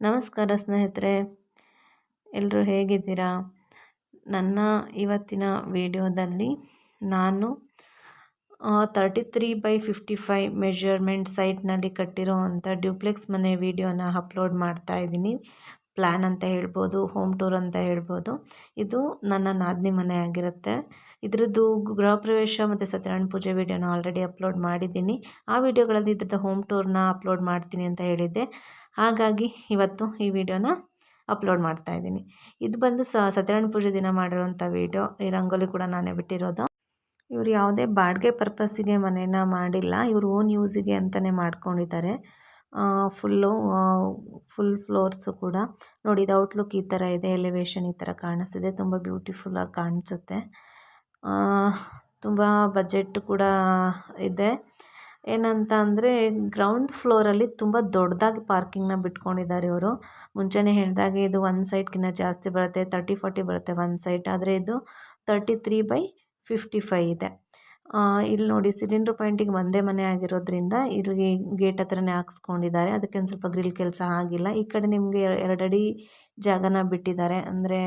ನಮಸ್ಕಾರ ಸ್ನೇಹಿತರೆ ಎಲ್ಲರೂ ಹೇಗಿದ್ದೀರಾ? ನನ್ನ ಇವತ್ತಿನ ವಿಡಿಯೋದಲ್ಲಿ ನಾನು thirty three by fifty five measurement ಸೈಟ್ನಲ್ಲಿ ಕಟ್ಟಿರೋವಂಥ ಡ್ಯೂಪ್ಲೆಕ್ಸ್ ಮನೆ ವಿಡಿಯೋನ ಅಪ್ಲೋಡ್ ಮಾಡ್ತಾ ಇದ್ದೀನಿ. ಪ್ಲ್ಯಾನ್ ಅಂತ ಹೇಳ್ಬೋದು ಹೋಮ್ ಟೂರ್ ಅಂತ ಹೇಳ್ಬೋದು. ಇದು ನನ್ನ ನಾದಿನಿ ಮನೆ ಆಗಿರುತ್ತೆ. ಇದರದ್ದು ಗೃಹ ಪ್ರವೇಶ ಮತ್ತು ಸತ್ಯನಾರಾಯಣ ಪೂಜೆ ವಿಡಿಯೋನ ಆಲ್ರೆಡಿ ಅಪ್ಲೋಡ್ ಮಾಡಿದ್ದೀನಿ. ಆ ವಿಡಿಯೋಗಳಲ್ಲಿ ಇದ್ರದ್ದು ಹೋಮ್ ಟೂರ್ನ ಅಪ್ಲೋಡ್ ಮಾಡ್ತೀನಿ ಅಂತ ಹೇಳಿದ್ದೆ. ಹಾಗಾಗಿ ಇವತ್ತು ಈ ವಿಡಿಯೋನ ಅಪ್ಲೋಡ್ ಮಾಡ್ತಾ ಇದ್ದೀನಿ. ಇದು ಬಂದು ಸತ್ಯನಾರಾಯಣ ಪೂಜೆ ದಿನ ಮಾಡಿರೋಂಥ ವೀಡಿಯೋ. ಈ ರಂಗೋಲಿ ಕೂಡ ನಾನೇ ಬಿಟ್ಟಿರೋದು. ಇವರು ಯಾವುದೇ ಬಾಡಿಗೆ ಪರ್ಪಸ್ಸಿಗೆ ಮನೇನ ಮಾಡಿಲ್ಲ. ಇವರು ಓನ್ ಯೂಸಿಗೆ ಅಂತಲೇ ಮಾಡ್ಕೊಂಡಿದ್ದಾರೆ. ಫುಲ್ಲು ಫುಲ್ ಫ್ಲೋರ್ಸು ಕೂಡ. ನೋಡಿ, ಇದು ಔಟ್ಲುಕ್ ಈ ಥರ ಇದೆ ಎಲಿವೇಶನ್ ಈ ಥರ ಕಾಣಿಸ್ತಿದೆ. ತುಂಬ ಬ್ಯೂಟಿಫುಲ್ಲಾಗಿ ಕಾಣಿಸುತ್ತೆ. ತುಂಬ ಬಜೆಟ್ ಕೂಡ ಇದೆ. ಏನಂತ ಅಂದರೆ ಗ್ರೌಂಡ್ ಫ್ಲೋರಲ್ಲಿ ತುಂಬ ದೊಡ್ಡದಾಗಿ ಪಾರ್ಕಿಂಗ್ನ ಬಿಟ್ಕೊಂಡಿದ್ದಾರೆ ಇವರು. ಮುಂಚೆನೇ ಹೇಳಿದಾಗೆ ಇದು ಒಂದು ಸೈಡ್ಗಿನ್ನ ಜಾಸ್ತಿ ಬರುತ್ತೆ ತರ್ಟಿ ಫಾರ್ಟಿ ಬರುತ್ತೆ ಒಂದು ಸೈಡ್ ಆದರೆ ಇದು thirty three by fifty five ಇದೆ ಇಲ್ಲಿ ನೋಡಿ ಸಿಲಿಂಡ್ರ್ ಪಾಯಿಂಟಿಗೆ ಒಂದೇ ಮನೆ ಆಗಿರೋದ್ರಿಂದ ಇಲ್ಲಿ ಗೇಟ್ ಹತ್ರನೇ ಹಾಕ್ಸ್ಕೊಂಡಿದ್ದಾರೆ. ಅದಕ್ಕೆ ಒಂದು ಸ್ವಲ್ಪ ಗ್ರಿಲ್ ಕೆಲಸ ಆಗಿಲ್ಲ. ಈ ಕಡೆ ನಿಮಗೆ ಎರಡು ಅಡಿ ಜಾಗನ ಬಿಟ್ಟಿದ್ದಾರೆ. ಅಂದರೆ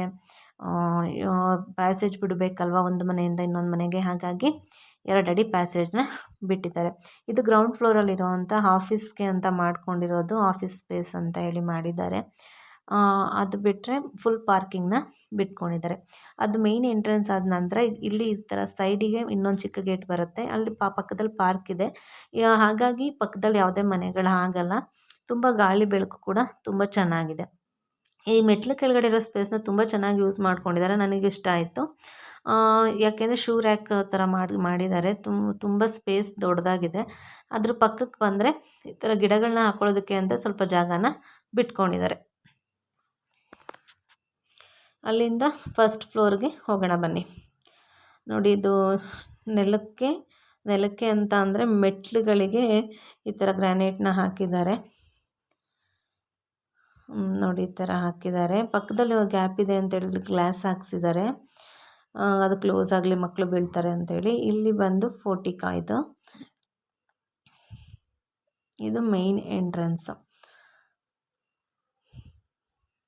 ಪ್ಯಾಸೇಜ್ ಬಿಡಬೇಕಲ್ವ ಒಂದು ಮನೆಯಿಂದ ಇನ್ನೊಂದು ಮನೆಗೆ? ಹಾಗಾಗಿ ಎರಡು ಅಡಿ ಪ್ಯಾಸೇಜ್ನ ಬಿಟ್ಟಿದ್ದಾರೆ. ಇದು ಗ್ರೌಂಡ್ ಫ್ಲೋರಲ್ಲಿರುವಂಥ ಆಫೀಸ್ಗೆ ಅಂತ ಮಾಡ್ಕೊಂಡಿರೋದು ಆಫೀಸ್ ಸ್ಪೇಸ್ ಅಂತ ಹೇಳಿ ಮಾಡಿದ್ದಾರೆ. ಅದು ಬಿಟ್ಟರೆ ಫುಲ್ ಪಾರ್ಕಿಂಗ್ನ ಬಿಟ್ಕೊಂಡಿದ್ದಾರೆ. ಅದು ಮೇಯ್ನ್ ಎಂಟ್ರೆನ್ಸ್ ಆದ ನಂತರ ಇಲ್ಲಿ ಈ ಥರ ಸೈಡಿಗೆ ಇನ್ನೊಂದು ಚಿಕ್ಕ ಗೇಟ್ ಬರುತ್ತೆ. ಅಲ್ಲಿ ಪಾ, ಪಕ್ಕದಲ್ಲಿ ಪಾರ್ಕ್ ಇದೆ. ಹಾಗಾಗಿ ಪಕ್ಕದಲ್ಲಿ ಯಾವುದೇ ಮನೆಗಳು ಆಗಲ್ಲ ತುಂಬ ಗಾಳಿ ಬೆಳಕು ಕೂಡ ತುಂಬ ಚೆನ್ನಾಗಿದೆ. ಈ ಮೆಟ್ಲು ಕೆಳಗಡೆ ಇರೋ ಸ್ಪೇಸ್ನ ತುಂಬ ಚೆನ್ನಾಗಿ ಯೂಸ್ ಮಾಡ್ಕೊಂಡಿದ್ದಾರೆ, ನನಗೆ ಇಷ್ಟ ಆಯಿತು. ಯಾಕೆಂದರೆ ಶೂ ರ್ಯಾಕ್ ಥರ ಮಾಡಿ, ಮಾಡಿದ್ದಾರೆ. ತುಂಬ ಸ್ಪೇಸ್ ದೊಡ್ಡದಾಗಿದೆ. ಅದ್ರ ಪಕ್ಕಕ್ಕೆ ಬಂದರೆ ಈ ಥರ ಗಿಡಗಳನ್ನ ಹಾಕ್ಕೊಳ್ಳೋದಕ್ಕೆ ಅಂತ ಸ್ವಲ್ಪ ಜಾಗನ ಬಿಟ್ಕೊಂಡಿದ್ದಾರೆ. ಅಲ್ಲಿಂದ ಫಸ್ಟ್ ಫ್ಲೋರ್ಗೆ ಹೋಗೋಣ ಬನ್ನಿ. ನೋಡಿ, ಇದು ನೆಲಕ್ಕೆ ನೆಲಕ್ಕೆ ಅಂತ ಅಂದರೆ ಮೆಟ್ಲುಗಳಿಗೆ ಈ ಥರ ಗ್ರ್ಯಾನೈಟ್ನ ಹಾಕಿದ್ದಾರೆ. ನೋಡಿ ಈ ಥರ ಹಾಕಿದ್ದಾರೆ. ಪಕ್ಕದಲ್ಲಿ ಒಂದು ಗ್ಯಾಪ್ ಇದೆ ಅಂತ ಹೇಳಿದ್ರೆ ಗ್ಲಾಸ್ ಹಾಕ್ಸಿದ್ದಾರೆ. ಅದು ಕ್ಲೋಸ್ ಆಗಲಿ ಮಕ್ಕಳು ಬೀಳ್ತಾರೆ ಅಂತೇಳಿ ಇಲ್ಲಿ ಬಂದು ಫೋಟಿಕಾ ಇದು. ಇದು ಮೈನ್ ಎಂಟ್ರೆನ್ಸ್.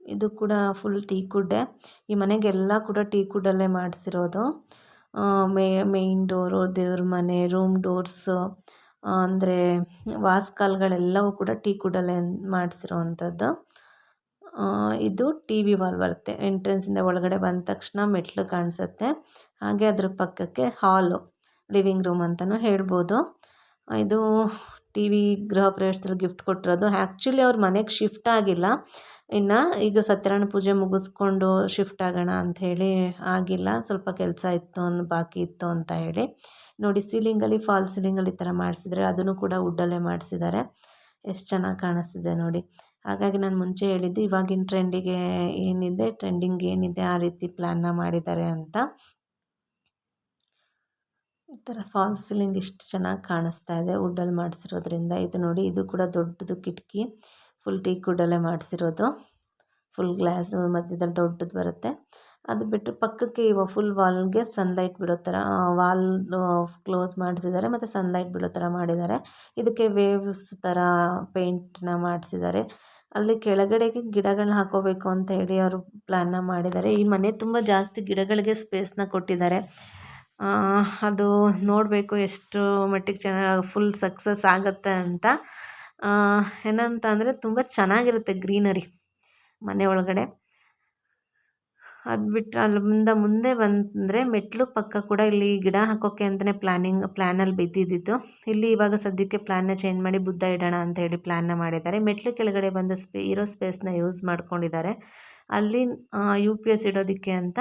ಇದು ಕೂಡ ಫುಲ್ ಟೀ ಕುಡ್ಡೆ ಈ ಮನೆಗೆಲ್ಲ ಕೂಡ ಟೀ ಕುಡ್ಡಲ್ಲೇ ಮಾಡಿಸಿರೋದು. ಮೇ, ಮೇಯ್ನ್ ಡೋರು, ದೇವ್ರ ಮನೆ, ರೂಮ್ ಡೋರ್ಸು ಅಂದರೆ ವಾಸ್ಕಾಲ್ಗಳೆಲ್ಲವೂ ಕೂಡ ಟೀ ಕುಡ್ಡಲ್ಲೇ ಮಾಡಿಸಿರೋ ಅಂಥದ್ದು ಇದು ಟಿ ವಿ ವಾಲ್ ಬರುತ್ತೆ. ಎಂಟ್ರೆನ್ಸಿಂದ ಒಳಗಡೆ ಬಂದ ತಕ್ಷಣ ಮೆಟ್ಲು ಕಾಣಿಸುತ್ತೆ. ಹಾಗೆ ಅದ್ರ ಪಕ್ಕಕ್ಕೆ ಹಾಲು ಲಿವಿಂಗ್ ರೂಮ್ ಅಂತಲೂ ಹೇಳ್ಬೋದು. ಇದು ಟಿ ವಿ ಗೃಹ ಪ್ರವೇಶದಲ್ಲಿ ಗಿಫ್ಟ್ ಕೊಟ್ಟಿರೋದು. ಆ್ಯಕ್ಚುಲಿ ಅವ್ರ ಮನೆಗೆ ಶಿಫ್ಟ್ ಆಗಿಲ್ಲ. ಇನ್ನು ಈಗ ಸತ್ಯನಾರಾಯಣ ಪೂಜೆ ಮುಗಿಸ್ಕೊಂಡು ಶಿಫ್ಟ್ ಆಗೋಣ ಅಂತ ಹೇಳಿ ಆಗಿಲ್ಲ. ಸ್ವಲ್ಪ ಕೆಲಸ ಇತ್ತು ಅನ್ನೋ ಬಾಕಿ ಇತ್ತು ಅಂತ ಹೇಳಿ. ನೋಡಿ ಸೀಲಿಂಗಲ್ಲಿ ಫಾಲ್ ಸೀಲಿಂಗಲ್ಲಿ ಈ ಥರ ಮಾಡಿಸಿದ್ರೆ ಅದನ್ನು ಕೂಡ ವುಡ್ಡಲ್ಲೇ ಮಾಡಿಸಿದ್ದಾರೆ. ಎಷ್ಟು ಚೆನ್ನಾಗಿ ಕಾಣಿಸ್ತಿದೆ ನೋಡಿ. ಹಾಗಾಗಿ ನಾನು ಮುಂಚೆ ಹೇಳಿದ್ದು ಇವಾಗಿನ ಟ್ರೆಂಡಿಗೆ ಏನಿದೆ ಟ್ರೆಂಡಿಂಗ್ ಏನಿದೆ ಆ ರೀತಿ ಪ್ಲ್ಯಾನ್ನ ಮಾಡಿದ್ದಾರೆ ಅಂತ. ಈ ಥರ ಫಾಲ್ ಸೀಲಿಂಗ್ ಇಷ್ಟು ಚೆನ್ನಾಗಿ ಕಾಣಿಸ್ತಾ ಇದೆ ವುಡ್ಡಲ್ಲಿ ಮಾಡಿಸಿರೋದ್ರಿಂದ. ಇದು ನೋಡಿ, ಇದು ಕೂಡ ದೊಡ್ಡದು ಕಿಟಕಿ ಫುಲ್ ಟೀ ಕುಡಲ್ಲೇ ಮಾಡಿಸಿರೋದು. ಫುಲ್ ಗ್ಲಾಸ್ ಮಧ್ಯದಲ್ಲಿ ದೊಡ್ಡದು ಬರುತ್ತೆ. ಅದು ಬಿಟ್ಟು ಪಕ್ಕಕ್ಕೆ ಇವಾಗ ಫುಲ್ ವಾಲ್ಗೆ ಸನ್ಲೈಟ್ ಬಿಡೋ ಥರ ವಾಲ್ ಕ್ಲೋಸ್ ಮಾಡಿಸಿದ್ದಾರೆ ಮತ್ತು ಸನ್ಲೈಟ್ ಬಿಡೋ ಥರ ಮಾಡಿದ್ದಾರೆ. ಇದಕ್ಕೆ ವೇವ್ಸ್ ಥರ ಪೇಂಟ್ನ ಮಾಡಿಸಿದ್ದಾರೆ. ಅಲ್ಲಿ ಕೆಳಗಡೆಗೆ ಗಿಡಗಳನ್ನ ಹಾಕೋಬೇಕು ಅಂತ ಹೇಳಿ ಅವರು ಪ್ಲ್ಯಾನ್ನ ಮಾಡಿದ್ದಾರೆ. ಈ ಮನೆ ತುಂಬ ಜಾಸ್ತಿ ಗಿಡಗಳಿಗೆ ಸ್ಪೇಸ್ನ ಕೊಟ್ಟಿದ್ದಾರೆ. ಅದು ನೋಡಬೇಕು ಎಷ್ಟು ಮಟ್ಟಿಗೆ ಚೆನ್ನಾಗಿ ಫುಲ್ ಸಕ್ಸಸ್ ಆಗುತ್ತೆ ಅಂತ. ಏನಂತ ಅಂದರೆ ತುಂಬ ಚೆನ್ನಾಗಿರುತ್ತೆ ಗ್ರೀನರಿ ಮನೆ ಒಳಗಡೆ. ಅದು ಬಿಟ್ಟರೆ ಅಲ್ಲಿಂದ ಮುಂದೆ ಬಂದರೆ ಮೆಟ್ಲು ಪಕ್ಕ ಕೂಡ ಇಲ್ಲಿ ಗಿಡ ಹಾಕೋಕ್ಕೆ ಅಂತಲೇ ಪ್ಲ್ಯಾನಿಂಗ್ ಪ್ಲ್ಯಾನಲ್ಲಿ ಬಿದ್ದಿದ್ದಿತ್ತು. ಇಲ್ಲಿ ಇವಾಗ ಸದ್ಯಕ್ಕೆ ಪ್ಲ್ಯಾನ್ನ ಚೇಂಜ್ ಮಾಡಿ ಬುದ್ಧ ಇಡೋಣ ಅಂತ ಹೇಳಿ ಪ್ಲ್ಯಾನ್ನ ಮಾಡಿದ್ದಾರೆ. ಮೆಟ್ಲು ಕೆಳಗಡೆ ಬಂದು ಸ್ಪೇ, ಇರೋ ಸ್ಪೇಸ್ನ ಯೂಸ್ ಮಾಡ್ಕೊಂಡಿದ್ದಾರೆ. ಅಲ್ಲಿ ಯು ಪಿ ಎಸ್ ಇಡೋದಕ್ಕೆ ಅಂತ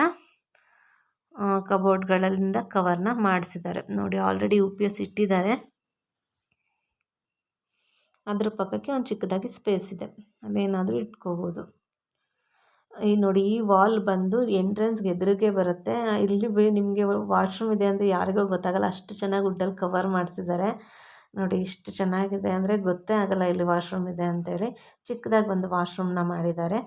ಕಬೋರ್ಡ್ಗಳಿಂದ ಕವರ್ನ ಮಾಡಿಸಿದ್ದಾರೆ. ನೋಡಿ ಆಲ್ರೆಡಿ ಯು ಪಿ ಎಸ್ ಇಟ್ಟಿದ್ದಾರೆ. ಅದ್ರ ಪಕ್ಕಕ್ಕೆ ಒಂದು ಚಿಕ್ಕದಾಗಿ ಸ್ಪೇಸ್ ಇದೆ. ಅಲ್ಲೇನಾದರೂ ಇಟ್ಕೋಬೋದು. ಈ ನೋಡಿ, ಈ ವಾಲ್ ಬಂದು ಎಂಟ್ರೆನ್ಸ್ಗೆ ಎದುರಿಗೆ ಬರುತ್ತೆ. ಇಲ್ಲಿ ಬೇ, ನಿಮಗೆ ವಾಶ್ರೂಮ್ ಇದೆ ಅಂದರೆ ಯಾರಿಗೂ ಗೊತ್ತಾಗಲ್ಲ. ಅಷ್ಟು ಚೆನ್ನಾಗಿ ವುಡ್ಡಲ್ಲಿ ಕವರ್ ಮಾಡಿಸಿದ್ದಾರೆ ನೋಡಿ, ಇಷ್ಟು ಚೆನ್ನಾಗಿದೆ ಅಂದರೆ ಗೊತ್ತೇ ಆಗಲ್ಲ ಇಲ್ಲಿ ವಾಶ್ರೂಮ್ ಇದೆ ಅಂತೇಳಿ. ಚಿಕ್ಕದಾಗಿ ಒಂದು ವಾಶ್ರೂಮ್ನ ಮಾಡಿದ್ದಾರೆ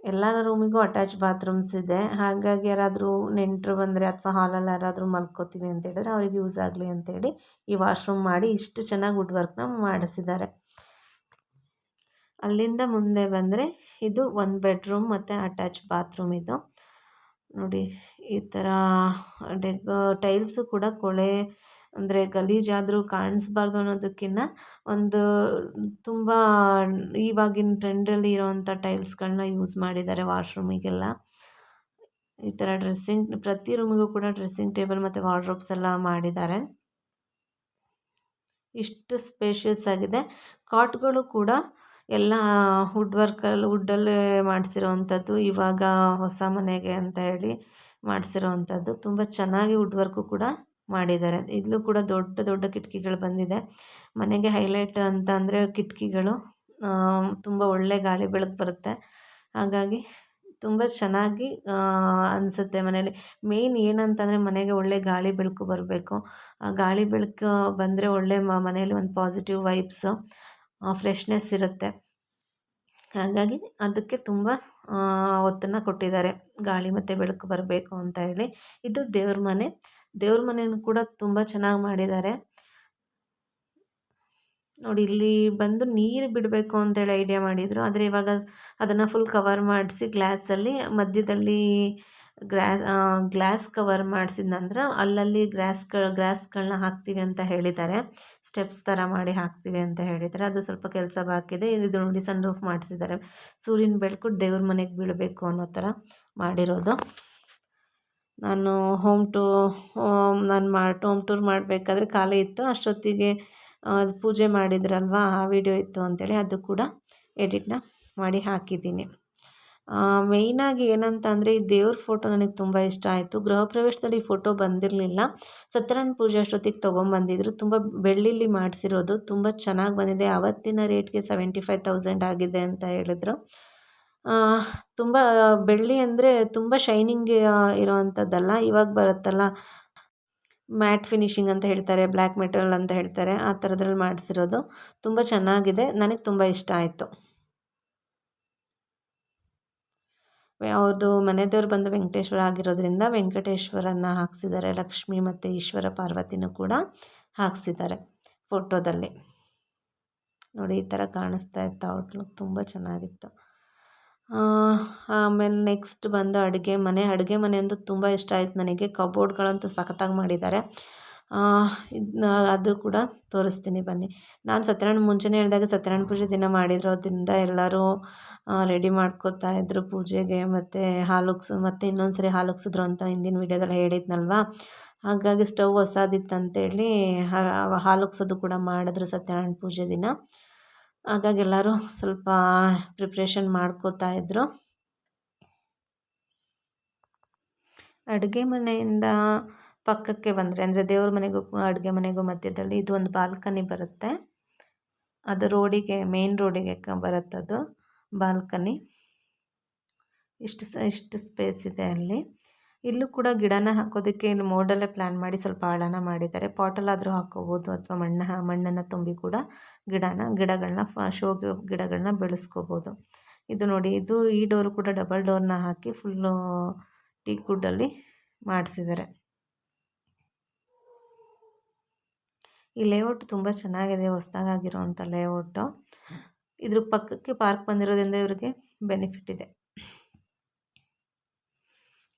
ಎಲ್ಲ ರೂಮಿಗೂ ಅಟ್ಯಾಚ್ ಬಾತ್ರೂಮ್ಸ್ ಇದೆ. ಹಾಗಾಗಿ ಯಾರಾದರೂ ನೆಂಟರು ಬಂದರೆ ಅಥವಾ ಹಾಲಲ್ಲಿ ಯಾರಾದರೂ ಮಲ್ಕೋತೀವಿ ಅಂತ ಹೇಳಿದ್ರೆ ಅವ್ರಿಗೆ ಯೂಸ್ ಆಗಲಿ ಅಂತೇಳಿ ಈ ವಾಶ್ರೂಮ್ ಮಾಡಿ ಇಷ್ಟು ಚೆನ್ನಾಗಿ ವುಡ್ ವರ್ಕ್ನ ಮಾಡಿಸಿದ್ದಾರೆ ಅಲ್ಲಿಂದ ಮುಂದೆ ಬಂದರೆ ಇದು ಒಂದು ಬೆಡ್ರೂಮ್ ಮತ್ತು ಅಟ್ಯಾಚ್ ಬಾತ್ರೂಮ್ ಇದು. ನೋಡಿ, ಈ ಥರ ಡೆಕ್ ಟೈಲ್ಸು ಕೂಡ ಕೊಳೆ, ಅಂದರೆ ಗಲೀಜಾದರೂ ಕಾಣಿಸ್ಬಾರ್ದು ಅನ್ನೋದಕ್ಕಿಂತ ಒಂದು ತುಂಬ ಇವಾಗಿನ ಟ್ರೆಂಡಲ್ಲಿ ಇರೋವಂಥ ಟೈಲ್ಸ್ಗಳನ್ನ ಯೂಸ್ ಮಾಡಿದ್ದಾರೆ ವಾಶ್ರೂಮಿಗೆಲ್ಲ ಈ ಥರ ಡ್ರೆಸ್ಸಿಂಗ್ ಪ್ರತಿ ರೂಮಿಗೂ ಕೂಡ ಡ್ರೆಸ್ಸಿಂಗ್ ಟೇಬಲ್ ಮತ್ತು ವಾರ್ಡ್ರೋಬ್ಸ್ ಎಲ್ಲ ಮಾಡಿದ್ದಾರೆ. ಇಷ್ಟು ಸ್ಪೇಷಿಯಸ್ ಆಗಿದೆ. ಕಾಟ್ಗಳು ಕೂಡ ಎಲ್ಲ ವುಡ್ ವರ್ಕಲ್ಲಿ ವುಡ್ಡಲ್ಲೇ ಮಾಡಿಸಿರೋವಂಥದ್ದು ಇವಾಗ ಹೊಸ ಮನೆಗೆ ಅಂತ ಹೇಳಿ ಮಾಡಿಸಿರೋವಂಥದ್ದು ತುಂಬ ಚೆನ್ನಾಗಿ ವುಡ್ ವರ್ಕು ಕೂಡ ಮಾಡಿದ್ದಾರೆ. ಇಲ್ಲೂ ಕೂಡ ದೊಡ್ಡ ದೊಡ್ಡ ಕಿಟಕಿಗಳು ಬಂದಿದೆ. ಮನೆಗೆ ಹೈಲೈಟ್ ಅಂತ ಅಂದರೆ ಕಿಟಕಿಗಳು. ತುಂಬ ಒಳ್ಳೆ ಗಾಳಿ ಬೆಳಕು ಬರುತ್ತೆ. ಹಾಗಾಗಿ ತುಂಬ ಚೆನ್ನಾಗಿ ಅನಿಸುತ್ತೆ ಮನೇಲಿ ಮೇಯ್ನ್ ಏನಂತಂದರೆ ಮನೆಗೆ ಒಳ್ಳೆ ಗಾಳಿ ಬೆಳಕು ಬರಬೇಕು. ಆ ಗಾಳಿ ಬೆಳಕು ಬಂದರೆ ಒಳ್ಳೆ ಮನೇಲಿ ಒಂದು ಪಾಸಿಟಿವ್ ವೈಬ್ಸು ಫ್ರೆಶ್ನೆಸ್ ಇರುತ್ತೆ. ಹಾಗಾಗಿ ಅದಕ್ಕೆ ತುಂಬ ಒತ್ತನ್ನು ಕೊಟ್ಟಿದ್ದಾರೆ. ಗಾಳಿ ಮತ್ತು ಬೆಳಕು ಬರಬೇಕು ಅಂತ ಹೇಳಿ. ಇದು ದೇವ್ರ ಮನೆ. ದೇವ್ರ ಮನೆಯೂ ಕೂಡ ತುಂಬ ಚೆನ್ನಾಗಿ ಮಾಡಿದ್ದಾರೆ. ನೋಡಿ, ಇಲ್ಲಿ ಬಂದು ನೀರು ಬಿಡಬೇಕು ಅಂತೇಳಿ ಐಡಿಯಾ ಮಾಡಿದರು. ಆದರೆ ಇವಾಗ ಅದನ್ನು ಫುಲ್ ಕವರ್ ಮಾಡಿಸಿ ಗ್ಲಾಸಲ್ಲಿ ಮಧ್ಯದಲ್ಲಿ ಗ್ಲಾ ಗ್ಲಾಸ್ ಕವರ್ ಮಾಡಿಸಿದ ನಂತರ ಅಲ್ಲಲ್ಲಿ ಗ್ರಾಸ್ಗಳು ಗ್ರಾಸ್ಗಳನ್ನ ಹಾಕ್ತೀವಿ ಅಂತ ಹೇಳಿದ್ದಾರೆ. ಸ್ಟೆಪ್ಸ್ ಥರ ಮಾಡಿ ಹಾಕ್ತೀವಿ ಅಂತ ಹೇಳಿದ್ದಾರೆ. ಅದು ಸ್ವಲ್ಪ ಕೆಲಸ ಬಾಕಿದೆ ಇದು. ನೋಡಿ ಸನ್ ರೂಫ್ ಮಾಡಿಸಿದ್ದಾರೆ. ಸೂರ್ಯನ ಬೆಳಕು ದೇವ್ರ ಮನೆಗೆ ಬೀಳಬೇಕು ಅನ್ನೋ ಥರ ಮಾಡಿರೋದು. ನಾನು ಹೋಮ್ ಟೂ ನಾನು ಮಾಡಿ, ಹೋಮ್ ಟೂರ್ ಮಾಡಬೇಕಾದ್ರೆ ಖಾಲಿ ಇತ್ತು. ಅಷ್ಟೊತ್ತಿಗೆ ಅದು ಪೂಜೆ ಮಾಡಿದ್ರಲ್ವಾ? ಆ ವಿಡಿಯೋ ಇತ್ತು ಅಂಥೇಳಿ ಅದು ಕೂಡ ಎಡಿಟ್ನ ಮಾಡಿ ಹಾಕಿದ್ದೀನಿ. ಮೇಯ್ನಾಗಿ ಏನಂತ ಅಂದರೆ ಈ ದೇವ್ರ ಫೋಟೋ ನನಗೆ ತುಂಬ ಇಷ್ಟ ಆಯಿತು. ಗೃಹ ಪ್ರವೇಶದಲ್ಲಿ ಈ ಫೋಟೋ ಬಂದಿರಲಿಲ್ಲ. ಸತ್ಯನಾರಾಯಣ ಪೂಜೆ ಅಷ್ಟೊತ್ತಿಗೆ ತೊಗೊಂಬಂದಿದ್ರು. ತುಂಬ ಬೆಳ್ಳಿಲಿ ಮಾಡಿಸಿರೋದು. ತುಂಬ ಚೆನ್ನಾಗಿ ಬಂದಿದೆ. ಅವತ್ತಿನ ರೇಟ್ಗೆ ಸೆವೆಂಟಿ ಫೈವ್ ತೌಸಂಡ್ ಆಗಿದೆ ಅಂತ ಹೇಳಿದ್ರು. ತುಂಬ ಬೆಳ್ಳಿ ಅಂದರೆ ತುಂಬ ಶೈನಿಂಗ್ ಇರೋವಂಥದ್ದಲ್ಲ ಇವಾಗ ಬರುತ್ತಲ್ಲ. ಮ್ಯಾಟ್ ಫಿನಿಶಿಂಗ್ ಅಂತ ಹೇಳ್ತಾರೆ ಬ್ಲ್ಯಾಕ್ ಮೆಟಲ್ ಅಂತ ಹೇಳ್ತಾರೆ. ಆ ಥರದ್ರಲ್ಲಿ ಮಾಡಿಸಿರೋದು. ತುಂಬ ಚೆನ್ನಾಗಿದೆ. ನನಗೆ ತುಂಬ ಇಷ್ಟ ಆಯಿತು. ಅವ್ರದ್ದು ಮನೆ ದೇವ್ರು ಬಂದು ವೆಂಕಟೇಶ್ವರ ಆಗಿರೋದ್ರಿಂದ ವೆಂಕಟೇಶ್ವರನ್ನ ಹಾಕ್ಸಿದ್ದಾರೆ ಲಕ್ಷ್ಮಿ ಮತ್ತು ಈಶ್ವರ ಪಾರ್ವತಿನೂ ಕೂಡ ಹಾಕ್ಸಿದ್ದಾರೆ ಫೋಟೋದಲ್ಲಿ. ನೋಡಿ, ಈ ಥರ ಕಾಣಿಸ್ತಾ ಇತ್ತು ಔಟ್ಲುಕ್ ತುಂಬ ಚೆನ್ನಾಗಿತ್ತು. ಆಮೇಲೆ ನೆಕ್ಸ್ಟ್ ಬಂದು ಅಡುಗೆ ಮನೆ. ಅಡುಗೆ ಮನೆ ಅಂತೂ ತುಂಬ ಇಷ್ಟ ಆಯಿತು ನನಗೆ. ಕಬೋರ್ಡ್ಗಳಂತೂ ಸಖತ್ತಾಗಿ ಮಾಡಿದ್ದಾರೆ. ಅದು ಕೂಡ ತೋರಿಸ್ತೀನಿ ಬನ್ನಿ. ನಾನು ಸತ್ಯನಾರಾಯಣ ಮುಂಚೆನೇ ಹೇಳಿದಾಗ ಸತ್ಯನಾರಾಯಣ ಪೂಜೆ ದಿನ ಮಾಡಿರೋದ್ರಿಂದ ಎಲ್ಲರೂ ರೆಡಿ ಮಾಡ್ಕೋತಾ ಇದ್ದರು ಪೂಜೆಗೆ, ಮತ್ತು ಹಾಲುಗ್ಸು, ಮತ್ತು ಇನ್ನೊಂದು ಸರಿ ಹಾಲುಗ್ಸಿದ್ರು ಅಂತ ಹಿಂದಿನ ವೀಡಿಯೋದಲ್ಲಿ ಹೇಳಿದ್ನಲ್ವ? ಹಾಗಾಗಿ ಸ್ಟವ್ ಹೊಸದಿತ್ತಂತೇಳಿ ಹಾಲುಗ್ಸೋದು ಕೂಡ ಮಾಡಿದ್ರು ಸತ್ಯನಾರಾಯಣ ಪೂಜೆ ದಿನ. ಹಾಗಾಗಿ ಎಲ್ಲರೂ ಸ್ವಲ್ಪ ಪ್ರಿಪ್ರೇಷನ್ ಮಾಡ್ಕೋತಾ ಇದ್ದರು ಅಡುಗೆ ಮನೆಯಿಂದ ಪಕ್ಕಕ್ಕೆ ಬಂದರೆ, ಅಂದರೆ ದೇವ್ರ ಮನೆಗೂ, ಅಡುಗೆ ಮನೆಗೂ ಮಧ್ಯದಲ್ಲಿ ಇದು ಒಂದು ಬಾಲ್ಕನಿ ಬರುತ್ತೆ. ಅದು ರೋಡಿಗೆ ಮೇನ್ ರೋಡಿಗೆ ಬರುತ್ತದು ಬಾಲ್ಕನಿ. ಇಷ್ಟು ಸ, ಇಷ್ಟು ಸ್ಪೇಸ್ ಇದೆ ಅಲ್ಲಿ. ಇಲ್ಲೂ ಕೂಡ ಗಿಡನ ಹಾಕೋದಕ್ಕೆ ಇಲ್ಲಿ ಮೋಡಲ್ಲೇ ಪ್ಲ್ಯಾನ್ ಮಾಡಿ ಸ್ವಲ್ಪ ಆಳನ ಮಾಡಿದ್ದಾರೆ. ಪಾಟಲ್ಲಾದರೂ ಹಾಕೋಬೋದು ಅಥವಾ ಮಣ್ಣ, ಮಣ್ಣನ್ನು ತುಂಬಿ ಕೂಡ ಗಿಡನ ಗಿಡಗಳನ್ನ ಫ, ಶೋ ಗಿಡಗಳನ್ನ ಬೆಳೆಸ್ಕೋಬೋದು. ಇದು ನೋಡಿ, ಇದು ಈ ಡೋರು ಕೂಡ ಡಬಲ್ ಡೋರ್ನ ಹಾಕಿ ಫುಲ್ಲು ಟೀ ಕುಡ್ಡಲ್ಲಿ ಮಾಡಿಸಿದ್ದಾರೆ. ಈ ಲೇಔಟ್ ತುಂಬ ಚೆನ್ನಾಗಿದೆ ಹೊಸ್ದಾಗಿರೋವಂಥ ಲೇಔಟು ಇದ್ರ ಪಕ್ಕಕ್ಕೆ ಪಾರ್ಕ್ ಬಂದಿರೋದ್ರಿಂದ ಇವರಿಗೆ ಬೆನಿಫಿಟ್ ಇದೆ.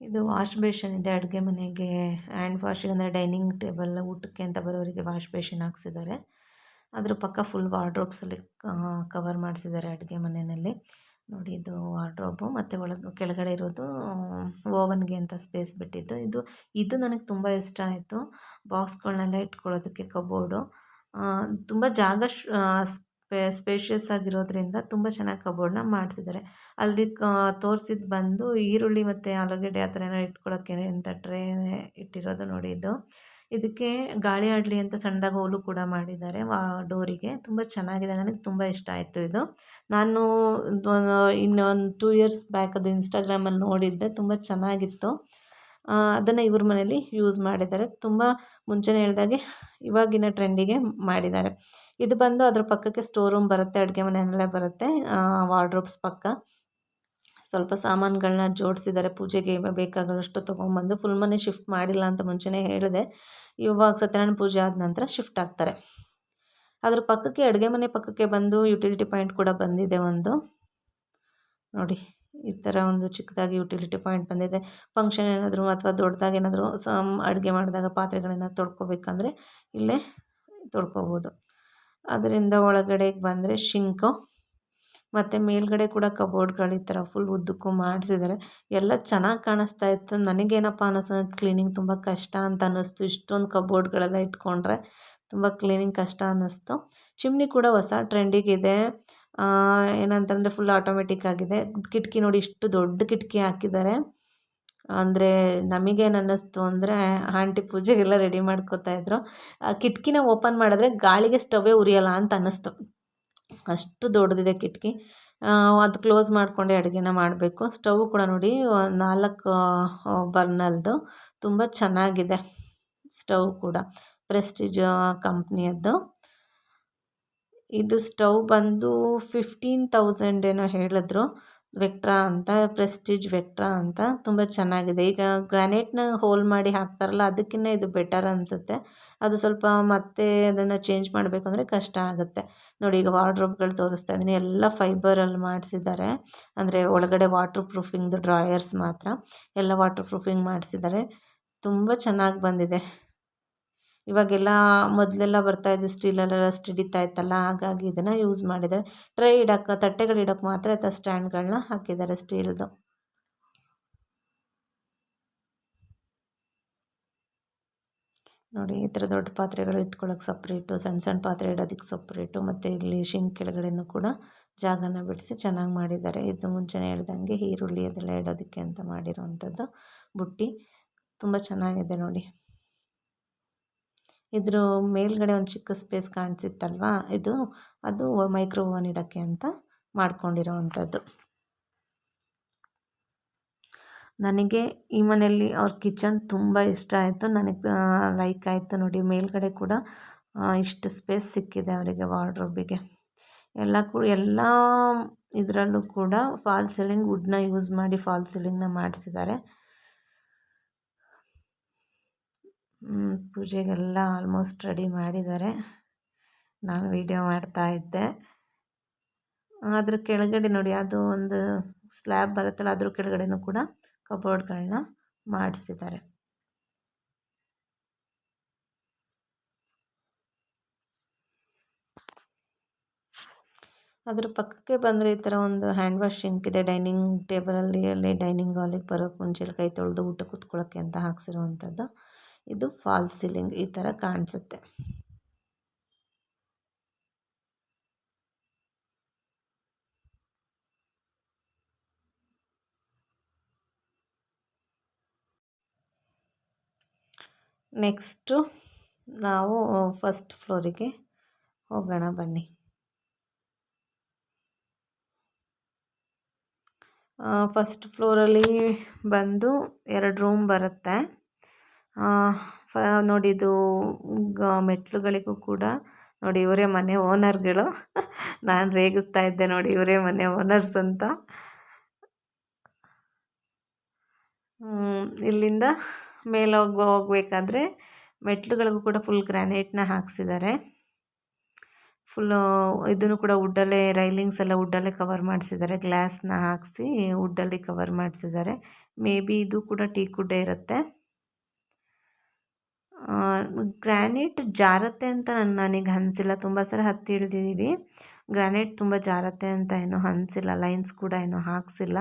ಇದು ವಾಶ್ ಬೇಷನ್ ಇದೆ ಅಡುಗೆ ಮನೆಗೆ. ಹ್ಯಾಂಡ್ ವಾಶಿಗೆ ಅಂದರೆ ಡೈನಿಂಗ್ ಟೇಬಲ್ ಊಟಕ್ಕೆ ಅಂತ ಬರೋರಿಗೆ ವಾಶ್ ಬೇಷನ್ ಹಾಕ್ಸಿದ್ದಾರೆ. ಅದ್ರ ಪಕ್ಕ ಫುಲ್ ವಾರ್ಡ್ರೋಬ್ಸಲ್ಲಿ ಕವರ್ ಮಾಡಿಸಿದ್ದಾರೆ ಅಡುಗೆ ಮನೆಯಲ್ಲಿ. ನೋಡಿ ಇದು ವಾರ್ಡ್ರೋಬು ಮತ್ತು ಒಳಗೆ ಕೆಳಗಡೆ ಇರೋದು ಓವನ್ಗೆ ಅಂತ ಸ್ಪೇಸ್ ಬಿಟ್ಟಿದ್ದು. ಇದು ಇದು ನನಗೆ ತುಂಬ ಇಷ್ಟ ಆಯಿತು. ಬಾಕ್ಸ್ಗಳನ್ನೆಲ್ಲ ಇಟ್ಕೊಳ್ಳೋದಕ್ಕೆ ಕಬೋರ್ಡು. ತುಂಬ ಜಾಗ ಸ್ಪೇಷಿಯಸ್ ಆಗಿರೋದ್ರಿಂದ ತುಂಬ ಚೆನ್ನಾಗಿ ಕಬೋರ್ಡ್ನ ಮಾಡಿಸಿದ್ದಾರೆ. ಅಲ್ಲಿ ತೋರಿಸಿದ್ದು ಬಂದು ಈರುಳ್ಳಿ ಮತ್ತು ಆಲೂಗಡ್ಡೆ ಆ ಥರ ಏನೋ ಇಟ್ಕೊಳ್ಳೋಕ್ಕೆ ಅಂತ ಟ್ರೇ, ಇಟ್ಟಿರೋದು ನೋಡಿ ಇದು. ಇದಕ್ಕೆ ಗಾಳಿ ಆಡಲಿ ಅಂತ ಸಣ್ಣದಾಗಿ ಹೋಲು ಕೂಡ ಮಾಡಿದ್ದಾರೆ ವಾ, ಡೋರಿಗೆ. ತುಂಬ ಚೆನ್ನಾಗಿದೆ. ನನಗೆ ತುಂಬ ಇಷ್ಟ ಆಯಿತು ಇದು. ನಾನು ಇನ್ನೊಂದು ಟೂ ಇಯರ್ಸ್ ಬ್ಯಾಕ್ ಅದು ಇನ್ಸ್ಟಾಗ್ರಾಮಲ್ಲಿ ನೋಡಿದ್ದೆ. ತುಂಬ ಚೆನ್ನಾಗಿತ್ತು. ಅದನ್ನು ಇವ್ರ ಮನೇಲಿ ಯೂಸ್ ಮಾಡಿದ್ದಾರೆ. ತುಂಬ ಮುಂಚೆನೇ ಹೇಳಿದಾಗೆ ಇವಾಗಿನ ಟ್ರೆಂಡಿಗೆ ಮಾಡಿದ್ದಾರೆ. ಇದು ಬಂದು ಅದ್ರ ಪಕ್ಕಕ್ಕೆ ಸ್ಟೋರ್ ರೂಮ್ ಬರುತ್ತೆ, ಅಡುಗೆ ಮನೆಯಲ್ಲೇ ಬರುತ್ತೆ. ವಾರ್ಡ್ರೋಬ್ಸ್ ಪಕ್ಕ. ಸ್ವಲ್ಪ ಸಾಮಾನುಗಳನ್ನ ಜೋಡಿಸಿದ್ದಾರೆ. ಪೂಜೆಗೆ ಬೇಕಾಗಿರೋಷ್ಟು ತೊಗೊಂಬಂದು ಫುಲ್ ಮನೆ ಶಿಫ್ಟ್ ಮಾಡಿಲ್ಲ ಅಂತ ಮುಂಚೆನೇ ಹೇಳಿದೆ. ಇವಾಗ ಸತ್ಯನಾರಾಯಣ ಪೂಜೆ ಆದ ನಂತರ ಶಿಫ್ಟ್ ಆಗ್ತಾರೆ. ಅದ್ರ ಪಕ್ಕಕ್ಕೆ ಅಡುಗೆ ಮನೆ ಪಕ್ಕಕ್ಕೆ ಬಂದು ಯುಟಿಲಿಟಿ ಪಾಯಿಂಟ್ ಕೂಡ ಬಂದಿದೆ ಒಂದು. ನೋಡಿ, ಈ ಥರ ಒಂದು ಚಿಕ್ಕದಾಗಿ ಯುಟಿಲಿಟಿ ಪಾಯಿಂಟ್ ಬಂದಿದೆ. ಫಂಕ್ಷನ್ ಏನಾದರೂ ಅಥವಾ ದೊಡ್ಡದಾಗಿ ಏನಾದರೂ ಸಮ್ ಅಡುಗೆ ಮಾಡಿದಾಗ ಪಾತ್ರೆಗಳನ್ನ ತೊಳ್ಕೊಬೇಕಂದ್ರೆ ಇಲ್ಲೇ ತೊಡ್ಕೋಬೋದು. ಅದರಿಂದ ಒಳಗಡೆಗೆ ಬಂದರೆ ಶಿಂಕು. ಮತ್ತು ಮೇಲ್ಗಡೆ ಕೂಡ ಕಬೋರ್ಡ್ಗಳು ಈ ಥರ ಫುಲ್ ಉದ್ದಕ್ಕೂ ಮಾಡ್ಸಿದ್ದಾರೆ. ಎಲ್ಲ ಚೆನ್ನಾಗಿ ಕಾಣಿಸ್ತಾ ಇತ್ತು. ನನಗೇನಪ್ಪ ಅನ್ನಿಸ್ತು ಕ್ಲೀನಿಂಗ್ ತುಂಬ ಕಷ್ಟ ಅಂತ ಅನ್ನಿಸ್ತು ಇಷ್ಟೊಂದು ಕಬೋರ್ಡ್ಗಳೆಲ್ಲ ಇಟ್ಕೊಂಡ್ರೆ ತುಂಬ ಕ್ಲೀನಿಂಗ್ ಕಷ್ಟ ಅನ್ನಿಸ್ತು ಚಿಮ್ನಿ ಕೂಡ ಹೊಸ ಟ್ರೆಂಡಿಗಿದೆ. ಏನಂತಂದರೆ ಫುಲ್ ಆಟೋಮೆಟಿಕ್ ಆಗಿದೆ. ಕಿಟಕಿ ನೋಡಿ ಇಷ್ಟು ದೊಡ್ಡ ಕಿಟಕಿ ಹಾಕಿದ್ದಾರೆ. ಅಂದರೆ ನಮಗೇನು ಅನ್ನಿಸ್ತು ಅಂದರೆ ಆಂಟಿ ಪೂಜೆಗೆಲ್ಲ ರೆಡಿ ಮಾಡ್ಕೋತಾ ಇದ್ರು. ಕಿಟಕಿನ ಓಪನ್ ಮಾಡಿದ್ರೆ ಗಾಳಿಗೆ ಸ್ಟವ್ವೇ ಉರಿಯಲ್ಲ ಅಂತ ಅನ್ನಿಸ್ತು ಅಷ್ಟು ದೊಡ್ಡದಿದೆ ಕಿಟಕಿ. ಅದು ಕ್ಲೋಸ್ ಮಾಡಿಕೊಂಡೆ ಅಡುಗೆನ ಮಾಡಬೇಕು. ಸ್ಟವ್ ಕೂಡ ನೋಡಿ ನಾಲ್ಕು ಬರ್ನಲ್ದು. ತುಂಬ ಚೆನ್ನಾಗಿದೆ ಸ್ಟವ್ ಕೂಡ. ಪ್ರೆಸ್ಟೀಜ್ ಕಂಪ್ನಿಯದ್ದು. ಇದು ಸ್ಟವ್ ಬಂದು ಫಿಫ್ಟೀನ್ ತೌಸಂಡ್ ಏನೋ ಹೇಳಿದ್ರು. ವೆಕ್ಟ್ರಾ ಅಂತ ಪ್ರೆಸ್ಟೀಜ್ ವೆಕ್ಟ್ರಾ ಅಂತ ತುಂಬ ಚೆನ್ನಾಗಿದೆ. ಈಗ ಗ್ರಾನೈಟ್ನ ಹೋಲ್ ಮಾಡಿ ಹಾಕ್ತಾರಲ್ಲ ಅದಕ್ಕಿಂತ ಇದು ಬೆಟರ್ ಅನಿಸುತ್ತೆ. ಅದು ಸ್ವಲ್ಪ ಮತ್ತೆ ಅದನ್ನು ಚೇಂಜ್ ಮಾಡಬೇಕು ಅಂದರೆ ಕಷ್ಟ ಆಗುತ್ತೆ. ನೋಡಿ, ಈಗ ವಾರ್ಡ್ರೋಬ್ಗಳು ತೋರಿಸ್ತಾ ಇದ್ದೀನಿ. ಎಲ್ಲ ಫೈಬರಲ್ಲಿ ಮಾಡಿಸಿದ್ದಾರೆ. ಅಂದರೆ ಒಳಗಡೆ ವಾಟ್ರ್ ಪ್ರೂಫಿಂಗ್ದು ಡ್ರಾಯರ್ಸ್ ಮಾತ್ರ. ಎಲ್ಲ ವಾಟ್ರ್ ಪ್ರೂಫಿಂಗ್ ಮಾಡಿಸಿದ್ದಾರೆ. ತುಂಬ ಚೆನ್ನಾಗಿ ಬಂದಿದೆ. ಇವಾಗೆಲ್ಲ ಮೊದಲೆಲ್ಲ ಬರ್ತಾಯಿದ್ದು ಸ್ಟೀಲಲ್ಲೆಲ್ಲ ರಸ್ಟ್ ಹಿಡಿತಾ ಇತ್ತಲ್ಲ, ಹಾಗಾಗಿ ಇದನ್ನು ಯೂಸ್ ಮಾಡಿದ್ದಾರೆ. ಟ್ರೈ ಇಡೋಕ್ಕೆ ತಟ್ಟೆಗಳು ಇಡೋಕ್ಕೆ ಮಾತ್ರ ಈ ಸ್ಟ್ಯಾಂಡ್ಗಳನ್ನ ಹಾಕಿದ್ದಾರೆ ಸ್ಟೀಲ್ದು ನೋಡಿ, ಈ ಥರ ದೊಡ್ಡ ಪಾತ್ರೆಗಳು ಇಟ್ಕೊಳ್ಳೋಕೆ ಸಪ್ರೇಟು ಸಣ್ಣ ಸಣ್ಣ ಪಾತ್ರೆ ಇಡೋದಕ್ಕೆ ಸಪ್ರೇಟು ಮತ್ತು ಇಲ್ಲಿ ಶಿಂಕ್ ಕೆಳಗಡೆನೂ ಕೂಡ ಜಾಗನ ಬಿಡಿಸಿ ಚೆನ್ನಾಗಿ ಮಾಡಿದ್ದಾರೆ. ಇದು ಮುಂಚೆನೇ ಹೇಳ್ದಂಗೆ ಈರುಳ್ಳಿ ಅದೆಲ್ಲ ಇಡೋದಕ್ಕೆ ಅಂತ ಮಾಡಿರೋವಂಥದ್ದು ಬುಟ್ಟಿ. ತುಂಬ ಚೆನ್ನಾಗಿದೆ ನೋಡಿ. ಇದ್ರ ಮೇಲ್ಗಡೆ ಒಂದು ಚಿಕ್ಕ ಸ್ಪೇಸ್ ಕಾಣಿಸುತ್ತಲ್ವಾ ಇದು, ಅದು ಮೈಕ್ರೋ ಓವನ್ ಇಡೋಕ್ಕೆ ಅಂತ ಮಾಡ್ಕೊಂಡಿರೋ ಅಂಥದ್ದು ನನಗೆ ಈ ಮನೆಯಲ್ಲಿ ಅವ್ರ ಕಿಚನ್ ತುಂಬ ಇಷ್ಟ ಆಯಿತು. ನನಗೆ ಲೈಕ್ ಆಯಿತು ನೋಡಿ. ಮೇಲ್ಗಡೆ ಕೂಡ ಇಷ್ಟು ಸ್ಪೇಸ್ ಸಿಕ್ಕಿದೆ ಅವರಿಗೆ ವಾರ್ಡ್ರೋಬಿಗೆ ಎಲ್ಲ ಕೂಡ ಎಲ್ಲ ಇದರಲ್ಲೂ ಕೂಡ ಫಾಲ್ ಸೀಲಿಂಗ್ ವುಡ್ನ ಯೂಸ್ ಮಾಡಿ ಫಾಲ್ ಸೀಲಿಂಗ್ನ ಮಾಡಿಸಿದ್ದಾರೆ. ಪೂಜೆಗೆಲ್ಲ ಆಲ್ಮೋಸ್ಟ್ ರೆಡಿ ಮಾಡಿದ್ದಾರೆ. ನಾನು ವೀಡಿಯೋ ಮಾಡ್ತಾ ಇದ್ದೆ. ಅದ್ರ ಕೆಳಗಡೆ ನೋಡಿ, ಅದು ಒಂದು ಸ್ಲ್ಯಾಬ್ ಬರುತ್ತಲ್ಲ, ಅದ್ರ ಕೆಳಗಡೆನೂ ಕೂಡ ಕಬೋರ್ಡ್ಗಳನ್ನ ಮಾಡಿಸಿದ್ದಾರೆ. ಅದ್ರ ಪಕ್ಕಕ್ಕೆ ಬಂದರೆ ಈ ಥರ ಒಂದು ಹ್ಯಾಂಡ್ ವಾಶ್ ಸಿಂಕ್ ಇದೆ ಡೈನಿಂಗ್ ಟೇಬಲಲ್ಲಿ ಅಲ್ಲಿ ಡೈನಿಂಗ್ ಹಾಲಿಗೆ ಬರೋಕ್ಕೆ ಮುಂಚೆಲಿ ಕೈ ತೊಳೆದು ಊಟ ಕೂತ್ಕೊಳ್ಳೋಕ್ಕೆ ಅಂತ ಹಾಕ್ಸಿರುವಂಥದ್ದು ಇದು ಫಾಲ್ ಸೀಲಿಂಗ್ ಈ ಥರ ಕಾಣಿಸುತ್ತೆ. ನೆಕ್ಸ್ಟು ನಾವು ಫಸ್ಟ್ ಫ್ಲೋರಿಗೆ ಹೋಗೋಣ ಬನ್ನಿ. ಫಸ್ಟ್ ಫ್ಲೋರಲ್ಲಿ ಬಂದು ಎರಡು ರೂಮ್ ಬರುತ್ತೆ. ಫ, ನೋಡಿ ಇದು ಗ ಮೆಟ್ಲುಗಳಿಗೂ ಕೂಡ ನೋಡಿ ಇವರೇ ಮನೆ ಓನರ್ಗಳು. ನಾನು ರೇಗಿಸ್ತಾ ಇದ್ದೆ ನೋಡಿ ಇವರೇ ಮನೆ ಓನರ್ಸ್ ಅಂತ. ಇಲ್ಲಿಂದ ಮೇಲೆ ಹೋಗಬೇಕಾದ್ರೆ ಹೋಗ್ಬೇಕಾದ್ರೆ ಮೆಟ್ಲುಗಳಿಗೂ ಕೂಡ ಫುಲ್ ಗ್ರ್ಯಾನೈಟ್ನ ಹಾಕ್ಸಿದ್ದಾರೆ. ಫುಲ್ಲು ಇದನ್ನು ಕೂಡ ವುಡ್ಡಲ್ಲೇ ರೈಲಿಂಗ್ಸ್ ಎಲ್ಲ ವುಡ್ಡಲ್ಲೇ ಕವರ್ ಮಾಡಿಸಿದ್ದಾರೆ. ಗ್ಲಾಸ್ನ ಹಾಕಿಸಿ ವುಡ್ಡಲ್ಲಿ ಕವರ್ ಮಾಡಿಸಿದ್ದಾರೆ. ಮೇ ಬಿ ಇದು ಕೂಡ ಟೀಕ್ ವುಡ್ಡೇ ಇರುತ್ತೆ. ಗ್ರಾನೈಟ್ ಜಾರತ್ತೆ ಅಂತ ನನ್ನ ನನಗೆ ಅನ್ಸಿಲ್ಲ. ತುಂಬ ಸಲ ಹತ್ತಿ ಇಳಿದಿದ್ದೀವಿ ಗ್ರಾನೈಟ್ ತುಂಬ ಜಾರತ್ತೆ ಅಂತ ಏನೂ ಅನಿಸಿಲ್ಲ. ಲೈನ್ಸ್ ಕೂಡ ಏನೂ ಹಾಕ್ಸಿಲ್ಲ.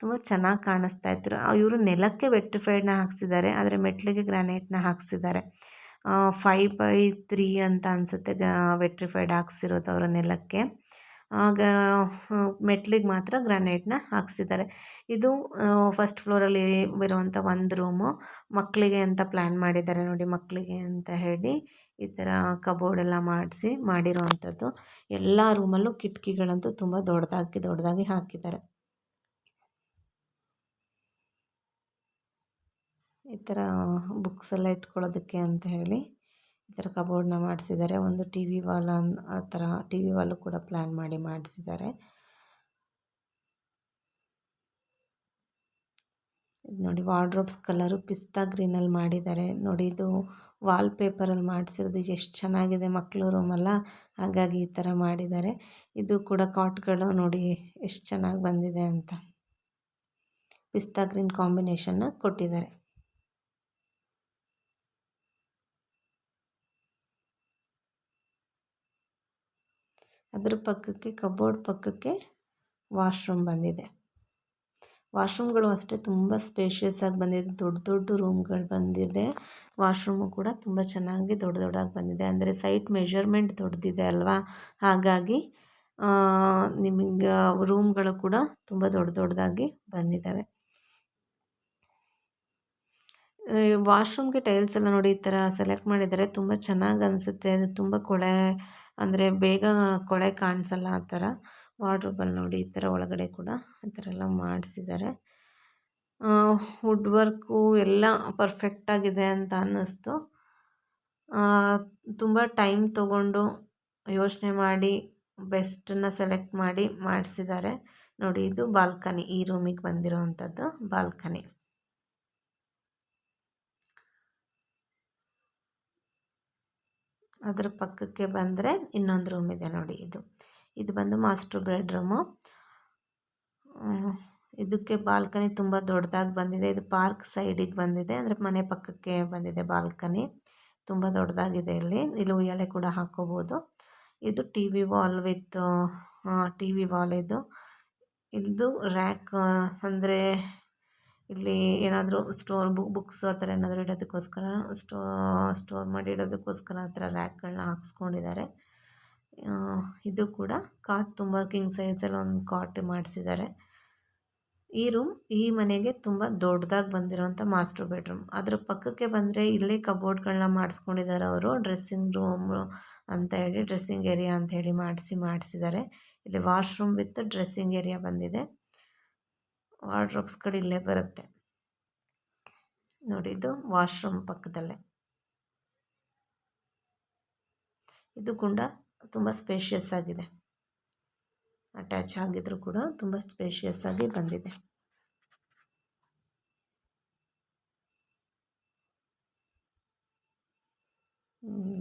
ತುಂಬ ಚೆನ್ನಾಗಿ ಕಾಣಿಸ್ತಾ ಇತ್ತು ಇವರು ನೆಲಕ್ಕೆ ವೆಟ್ರಿಫೈಡ್ನ ಹಾಕ್ಸಿದ್ದಾರೆ, ಆದರೆ ಮೆಟ್ಲಿಗೆ ಗ್ರಾನೈಟ್ನ ಹಾಕ್ಸಿದ್ದಾರೆ. ಫೈವ್ ಬೈ ತ್ರೀ ಅಂತ ಅನಿಸುತ್ತೆ ವೆಟ್ರಿಫೈಡ್ ಹಾಕ್ಸಿರೋದು ಅವರ ನೆಲಕ್ಕೆ. ಆಗ ಮೆಟ್ಲಿಗೆ ಮಾತ್ರ ಗ್ರಾನೈಟ್ನ ಹಾಕ್ಸಿದ್ದಾರೆ. ಇದು ಫಸ್ಟ್ ಫ್ಲೋರಲ್ಲಿ ಇರುವಂಥ ಒಂದು ರೂಮು ಮಕ್ಕಳಿಗೆ ಅಂತ ಪ್ಲ್ಯಾನ್ ಮಾಡಿದ್ದಾರೆ ನೋಡಿ ಮಕ್ಕಳಿಗೆ ಅಂತ ಹೇಳಿ ಈ ಥರ ಕಬೋರ್ಡ್ ಎಲ್ಲ ಮಾಡಿಸಿ ಮಾಡಿರೋವಂಥದ್ದು ಎಲ್ಲ ರೂಮಲ್ಲೂ ಕಿಟಕಿಗಳಂತೂ ತುಂಬ ದೊಡ್ಡದಾಗಿ ದೊಡ್ಡದಾಗಿ ಹಾಕಿದ್ದಾರೆ. ಈ ಥರ ಬುಕ್ಸ್ ಎಲ್ಲ ಇಟ್ಕೊಳ್ಳೋದಕ್ಕೆ ಅಂತ ಹೇಳಿ ಈ ಥರ ಕಬೋರ್ಡ್ನ ಮಾಡಿಸಿದ್ದಾರೆ. ಒಂದು ಟಿ ವಿ ವಾಲ್ ಆ ಥರ ಟಿ ವಿ ವಾಲು ಕೂಡ ಪ್ಲ್ಯಾನ್ ಮಾಡಿ ಮಾಡಿಸಿದ್ದಾರೆ. ಇದು ನೋಡಿ ವಾರ್ಡ್ರೋಬ್ಸ್ ಕಲರು ಪಿಸ್ತಾ ಗ್ರೀನಲ್ಲಿ ಮಾಡಿದ್ದಾರೆ. ನೋಡಿ ಇದು ವಾಲ್ ಪೇಪರಲ್ಲಿ ಮಾಡಿಸಿರೋದು ಎಷ್ಟು ಚೆನ್ನಾಗಿದೆ ಮಕ್ಕಳು ರೂಮಲ್ಲ, ಹಾಗಾಗಿ ಈ ಥರ ಮಾಡಿದ್ದಾರೆ. ಇದು ಕೂಡ ಕಾಟ್ಗಳು ನೋಡಿ ಎಷ್ಟು ಚೆನ್ನಾಗಿ ಬಂದಿದೆ ಅಂತ. ಪಿಸ್ತಾ ಗ್ರೀನ್ ಕಾಂಬಿನೇಷನ್ನ ಕೊಟ್ಟಿದ್ದಾರೆ. ಅದ್ರ ಪಕ್ಕಕ್ಕೆ, ಕಬೋರ್ಡ್ ಪಕ್ಕಕ್ಕೆ ವಾಶ್ರೂಮ್ ಬಂದಿದೆ. ವಾಶ್ರೂಮ್ಗಳು ಅಷ್ಟೇ ತುಂಬ ಸ್ಪೇಷಿಯಸ್ ಆಗಿ ಬಂದಿದೆ. ದೊಡ್ಡ ದೊಡ್ಡ ರೂಮ್ಗಳು ಬಂದಿದೆ. ವಾಶ್ರೂಮು ಕೂಡ ತುಂಬ ಚೆನ್ನಾಗಿ ದೊಡ್ಡ ದೊಡ್ಡಾಗಿ ಬಂದಿದೆ. ಅಂದರೆ ಸೈಟ್ ಮೆಜರ್ಮೆಂಟ್ ದೊಡ್ಡದಿದೆ ಅಲ್ವಾ? ಹಾಗಾಗಿ ನಿಮಗೆ ರೂಮ್ಗಳು ಕೂಡ ತುಂಬ ದೊಡ್ಡ ದೊಡ್ಡದಾಗಿ ಬಂದಿದ್ದಾವೆ. ವಾಶ್ರೂಮ್ಗೆ ಟೈಲ್ಸ್ ಎಲ್ಲ ನೋಡಿ ಈ ಥರ ಸೆಲೆಕ್ಟ್ ಮಾಡಿದರೆ ತುಂಬ ಚೆನ್ನಾಗಿ ಅನಿಸುತ್ತೆ. ಅದು ತುಂಬ ಕೊಳೆ, ಅಂದರೆ ಬೇಗ ಕೊಳೆ ಕಾಣಿಸಲ್ಲ ಆ ಥರ. ವಾರ್ಡ್ರೋಬಲ್ಲಿ ನೋಡಿ ಈ ಥರ ಒಳಗಡೆ ಕೂಡ ಆ ಥರ ಎಲ್ಲ ಮಾಡಿಸಿದ್ದಾರೆ. ವುಡ್ ವರ್ಕು ಎಲ್ಲ ಪರ್ಫೆಕ್ಟಾಗಿದೆ ಅಂತ ಅನ್ನಿಸ್ತು. ತುಂಬ ಟೈಮ್ ತಗೊಂಡು ಯೋಚನೆ ಮಾಡಿ, ಬೆಸ್ಟನ್ನು ಸೆಲೆಕ್ಟ್ ಮಾಡಿ ಮಾಡಿಸಿದ್ದಾರೆ. ನೋಡಿ, ಇದು ಬಾಲ್ಕನಿ, ಈ ರೂಮಿಗೆ ಬಂದಿರೋವಂಥದ್ದು ಬಾಲ್ಕನಿ. ಅದರ ಪಕ್ಕಕ್ಕೆ ಬಂದರೆ ಇನ್ನೊಂದು ರೂಮ್ ಇದೆ ನೋಡಿ ಇದು. ಇದು ಬಂದು ಮಾಸ್ಟರ್ ಬೆಡ್ರೂಮು. ಇದಕ್ಕೆ ಬಾಲ್ಕನಿ ತುಂಬ ದೊಡ್ಡದಾಗಿ ಬಂದಿದೆ. ಇದು ಪಾರ್ಕ್ ಸೈಡಿಗೆ ಬಂದಿದೆ. ಅಂದರೆ ಮನೆ ಪಕ್ಕಕ್ಕೆ ಬಂದಿದೆ ಬಾಲ್ಕನಿ. ತುಂಬ ದೊಡ್ಡದಾಗಿದೆ ಇಲ್ಲಿ. ಇಲ್ಲಿ ಉಯ್ಯಾಲೆ ಕೂಡ ಹಾಕೋಬೋದು. ಇದು T V wall with T V wall ಇದು. ಇದು ರ್ಯಾಕ್ ಅಂದರೆ ಇಲ್ಲಿ ಏನಾದರೂ ಸ್ಟೋರ್ ಬುಕ್ ಬುಕ್ಸ್ ಆ ಥರ ಏನಾದರೂ ಇಡೋದಕ್ಕೋಸ್ಕರ, ಸ್ಟೋ, ಸ್ಟೋರ್ ಮಾಡಿ ಇಡೋದಕ್ಕೋಸ್ಕರ ಆ ಥರ ರ್ಯಾಕ್ಗಳನ್ನ ಹಾಕ್ಸ್ಕೊಂಡಿದ್ದಾರೆ. ಇದು ಕೂಡ ಕಾಟ್ ತುಂಬ ಕಿಂಗ್ ಸೈಜಲ್ಲಿ ಒಂದು ಕಾಟ್ ಮಾಡಿಸಿದ್ದಾರೆ ಈ ರೂಮ್ ಈ ಮನೆಗೆ ತುಂಬ ದೊಡ್ಡದಾಗಿ ಬಂದಿರೋಂಥ ಮಾಸ್ಟರ್ ಬೆಡ್ರೂಮ್ ಅದರ ಪಕ್ಕಕ್ಕೆ ಬಂದರೆ ಇಲ್ಲೇ ಕಬೋರ್ಡ್ಗಳನ್ನ ಮಾಡಿಸ್ಕೊಂಡಿದ್ದಾರೆ ಅವರು. ಡ್ರೆಸ್ಸಿಂಗ್ ರೂಮ್ ಅಂತ ಹೇಳಿ ಡ್ರೆಸ್ಸಿಂಗ್ ಏರಿಯಾ ಅಂತ ಹೇಳಿ ಮಾಡಿಸಿ ಮಾಡಿಸಿದ್ದಾರೆ ಇಲ್ಲಿ ವಾಶ್ರೂಮ್ ವಿತ್ ಡ್ರೆಸ್ಸಿಂಗ್ ಏರಿಯಾ ಬಂದಿದೆ. ವಾರ್ಡ್ರೋಬ್ಸ್ಗಳು ಇಲ್ಲೇ ಬರುತ್ತೆ. ನೋಡಿ ಇದು ವಾಶ್ರೂಮ್ ಪಕ್ಕದಲ್ಲೇ. ಇದು ಕೂಡ ತುಂಬ ಸ್ಪೇಷಿಯಸ್ ಆಗಿದೆ. ಅಟ್ಯಾಚ್ ಆಗಿದ್ರು ಕೂಡ ತುಂಬ ಸ್ಪೇಷಿಯಸ್ ಆಗಿ ಬಂದಿದೆ.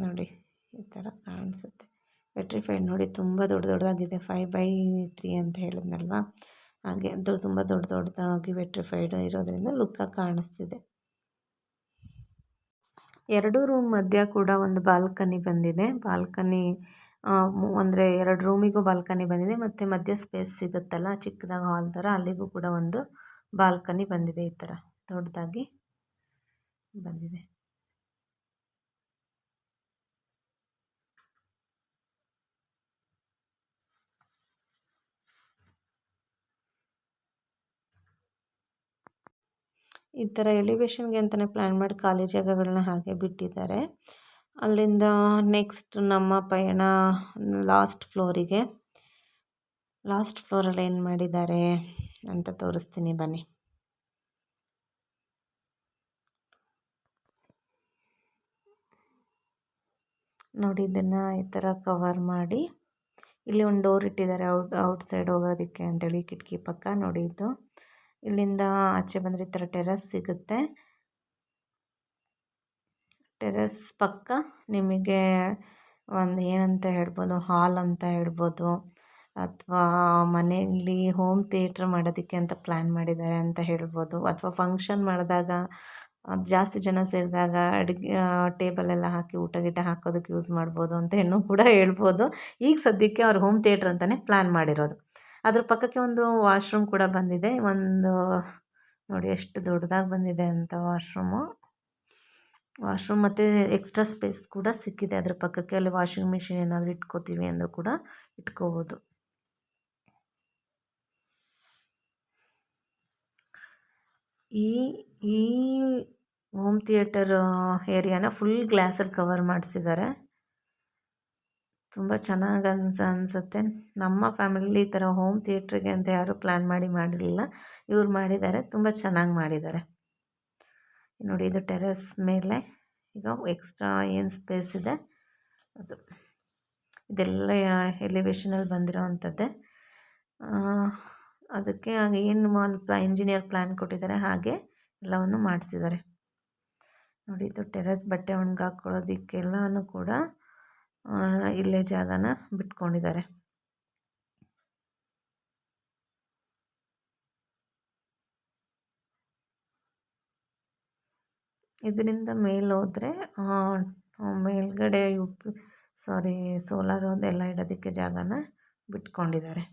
ನೋಡಿ, ಈ ಥರ ಕಾಣಿಸುತ್ತೆ. ವೆಟ್ರಿಫೈಡ್ ನೋಡಿ ತುಂಬ ದೊಡ್ಡ ದೊಡ್ಡದಾಗಿದೆ. ಫೈವ್ ಬೈ ತ್ರೀ ಅಂತ ಹೇಳಿದ್ನಲ್ವಾ? ಹಾಗೆ ಅದು ತುಂಬ ದೊಡ್ಡ ದೊಡ್ಡದಾಗಿ ವೆಟ್ರಿಫೈಡ್ ಇರೋದರಿಂದ ಲುಕ್ಕಾಗಿ ಕಾಣಿಸ್ತಿದೆ. ಎರಡು ರೂಮ್ ಮಧ್ಯ ಕೂಡ ಒಂದು ಬಾಲ್ಕನಿ ಬಂದಿದೆ. ಬಾಲ್ಕನಿ ಅಂದರೆ ಎರಡು ರೂಮಿಗೂ ಬಾಲ್ಕನಿ ಬಂದಿದೆ, ಮತ್ತು ಮಧ್ಯ ಸ್ಪೇಸ್ ಸಿಗುತ್ತಲ್ಲ, ಚಿಕ್ಕದಾಗಿ ಹಾಲ್ ಥರ, ಅಲ್ಲಿಗೂ ಕೂಡ ಒಂದು ಬಾಲ್ಕನಿ ಬಂದಿದೆ ಈ ಥರ ದೊಡ್ಡದಾಗಿ ಬಂದಿದೆ. ಈ ಥರ ಎಲಿವೇಶನ್ಗೆ ಅಂತಲೇ ಪ್ಲ್ಯಾನ್ ಮಾಡಿ ಖಾಲಿ ಜಾಗಗಳನ್ನ ಹಾಗೆ ಬಿಟ್ಟಿದ್ದಾರೆ. ಅಲ್ಲಿಂದ ನೆಕ್ಸ್ಟ್ ನಮ್ಮ ಪಯಣ ಲಾಸ್ಟ್ ಫ್ಲೋರಿಗೆ ಲಾಸ್ಟ್ ಫ್ಲೋರಲ್ಲಿ ಏನು ಮಾಡಿದ್ದಾರೆ ಅಂತ ತೋರಿಸ್ತೀನಿ ಬನ್ನಿ. ನೋಡಿ ಇದನ್ನು ಈ ಥರ ಕವರ್ ಮಾಡಿ. ಇಲ್ಲಿ ಒಂದು ಡೋರ್ ಇಟ್ಟಿದ್ದಾರೆ ಔಟ್ ಔಟ್ ಸೈಡ್ ಹೋಗೋದಕ್ಕೆ ಅಂತೇಳಿ ಕಿಟಕಿ ಪಕ್ಕ ನೋಡಿ ಇದು. ಇಲ್ಲಿಂದ ಆಚೆ ಬಂದರೆ ಈ ಥರ ಟೆರಸ್ ಸಿಗುತ್ತೆ. ಟೆರಸ್ ಪಕ್ಕ ನಿಮಗೆ ಒಂದು ಏನಂತ ಹೇಳ್ಬೋದು, ಹಾಲ್ ಅಂತ ಹೇಳ್ಬೋದು ಅಥವಾ ಮನೆಯಲ್ಲಿ ಹೋಮ್ ಥಿಯೇಟ್ರ್ ಮಾಡೋದಕ್ಕೆ ಅಂತ ಪ್ಲ್ಯಾನ್ ಮಾಡಿದ್ದಾರೆ ಅಂತ ಹೇಳ್ಬೋದು. ಅಥವಾ ಫಂಕ್ಷನ್ ಮಾಡಿದಾಗ ಜಾಸ್ತಿ ಜನ ಸೇರಿದಾಗ ಅಡುಗೆ ಟೇಬಲೆಲ್ಲ ಹಾಕಿ ಊಟ ಗೀಟ ಹಾಕೋದಕ್ಕೆ ಯೂಸ್ ಮಾಡ್ಬೋದು ಅಂತ ಇನ್ನೂ ಕೂಡ ಹೇಳ್ಬೋದು. ಈಗ ಸದ್ಯಕ್ಕೆ ಅವ್ರು ಹೋಮ್ ಥಿಯೇಟ್ರ್ ಅಂತಲೇ ಪ್ಲ್ಯಾನ್ ಮಾಡಿರೋದು. ಅದ್ರ ಪಕ್ಕಕ್ಕೆ ಒಂದು ವಾಶ್ರೂಮ್ ಕೂಡ ಬಂದಿದೆ. ಒಂದು, ನೋಡಿ ಎಷ್ಟು ದೊಡ್ಡದಾಗಿ ಬಂದಿದೆ ಅಂತ ವಾಶ್ರೂಮು. ವಾಶ್ರೂಮ್ ಮತ್ತು ಎಕ್ಸ್ಟ್ರಾ ಸ್ಪೇಸ್ ಕೂಡ ಸಿಕ್ಕಿದೆ ಅದ್ರ ಪಕ್ಕಕ್ಕೆ. ಅಲ್ಲಿ ವಾಷಿಂಗ್ ಮಿಷಿನ್ ಏನಾದರೂ ಇಟ್ಕೋತೀವಿ ಅಂದರೂ ಕೂಡ ಇಟ್ಕೋಬೋದು. ಈ ಈ ಹೋಮ್ ಥಿಯೇಟರ್ ಏರಿಯಾನ ಫುಲ್ ಗ್ಲಾಸಲ್ಲಿ ಕವರ್ ಮಾಡಿಸಿದ್ದಾರೆ. ತುಂಬ ಚೆನ್ನಾಗಿ ಅನ್ಸ, ಅನಿಸುತ್ತೆ. ನಮ್ಮ ಫ್ಯಾಮಿಲಿ ಈ ಥರ ಹೋಮ್ ಥಿಯೇಟ್ರಿಗೆ ಅಂತ ಯಾರೂ ಪ್ಲ್ಯಾನ್ ಮಾಡಿ ಮಾಡಿರಲಿಲ್ಲ. ಇವ್ರು ಮಾಡಿದ್ದಾರೆ, ತುಂಬ ಚೆನ್ನಾಗಿ ಮಾಡಿದ್ದಾರೆ. ನೋಡಿ ಇದು ಟೆರೆಸ್ ಮೇಲೆ. ಈಗ ಎಕ್ಸ್ಟ್ರಾ ಏನು ಸ್ಪೇಸ್ ಇದೆ? ಅದು. ಇದೆಲ್ಲ ಎಲಿವೇಶನಲ್ಲಿ ಬಂದಿರೋ ಅಂಥದ್ದೇ ಅದಕ್ಕೆ ಏನು ಪ್ಲಾ ಇಂಜಿನಿಯರ್ ಪ್ಲ್ಯಾನ್ ಕೊಟ್ಟಿದ್ದಾರೆ, ಹಾಗೆ ಎಲ್ಲವನ್ನು ಮಾಡಿಸಿದ್ದಾರೆ. ನೋಡಿ ಇದು ಟೆರೆಸ್ ಬಟ್ಟೆ ಒಣಗಾಕೊಳ್ಳೋದಕ್ಕೆಲ್ಲನೂ ಕೂಡ ಇಲ್ಲೇ ಜಾಗನ ಬಿಟ್ಕೊಂಡಿದ್ದಾರೆ. ಇದರಿಂದ ಮೇಲೆ ಹೋದರೆ ಮೇಲ್ಗಡೆ ಸಾರಿ ಸೋಲಾರ್ ಅದೆಲ್ಲ ಇಡೋದಕ್ಕೆ ಜಾಗನ ಬಿಟ್ಕೊಂಡಿದ್ದಾರೆ.